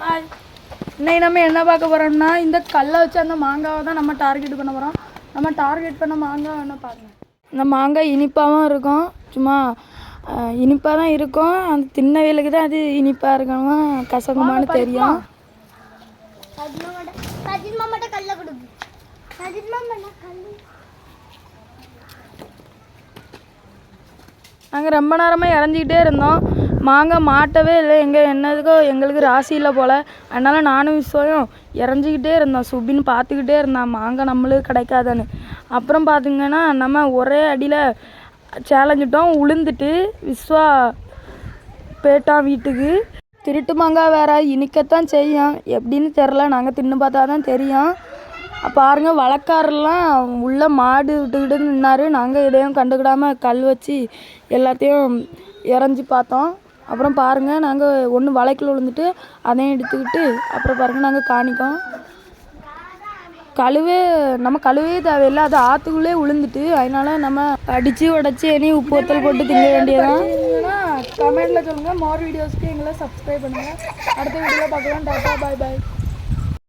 Hi இன்னைக்கு நம்ம என்ன பார்க்க போகிறோம்னா இந்த கல்லை வச்சு அந்த மாங்காவை தான் நம்ம டார்கெட் பண்ண போகிறோம் நம்ம டார்கெட் பண்ண மாங்காய் வேணா பாருங்க. இந்த மாங்காய் இனிப்பாகவும் இருக்கும். சும்மா இனிப்பாக தான் இருக்கும். அந்த தின்ன வேலுக்கு தான் அது இனிப்பாக இருக்கணுமா கசகுமான்னு தெரியும். நாங்கள் ரொம்ப நேரமாக இறஞ்சிக்கிட்டே இருந்தோம். மாங்காய் மாட்டவே இல்லை. எங்கள் என்னதுக்கோ எங்களுக்கு ராசி இல்லை போல். அதனால் நானும் விஸ்வம் இறஞ்சிக்கிட்டே இருந்தோம். சுபின்னு பார்த்துக்கிட்டே இருந்தான். மாங்காய் நம்மளுக்கு கிடைக்காதான்னு. அப்புறம் பார்த்திங்கன்னா நம்ம ஒரே அடியில் சேலஞ்சிட்டோம். உளுந்துட்டு விஸ்வா போயிட்டான் வீட்டுக்கு. திருட்டு மாங்காய் வேற இனிக்கத்தான் செய்யும். எப்படின்னு தெரில நாங்கள் தின்னு பார்த்தா தான் தெரியும். பாருங்கள் வழக்காரெல்லாம் உள்ள மாடு விட்டுக்கிட்டு நின்னார். நாங்கள் எதையும் கண்டுக்கிடாமல் கல் வச்சு எல்லாத்தையும் இறஞ்சி பார்த்தோம். அப்புறம் பாருங்கள் நாங்கள் ஒன்று வளைக்கல விழுந்துட்டு அதையும் எடுத்துக்கிட்டு அப்புறம் பாருங்கள் நாங்கள் காணிக்கோம். கழுவே நம்ம கழுவே தேவையில்லை அது ஆற்றுக்குள்ளே விழுந்துட்டு அதனால நம்ம அடித்து உடச்சி இனி உப்பு ஒத்தல் போட்டு திங்க வேண்டியதான் கமெண்ட்டில் சொல்லுங்கள் மோர் வீடியோஸ்க்கு எங்களை சப்ஸ்கிரைப் பண்ணுங்கள் அடுத்த வீடியோவில் பார்க்கலாம். டாட்டா பாய் பாய்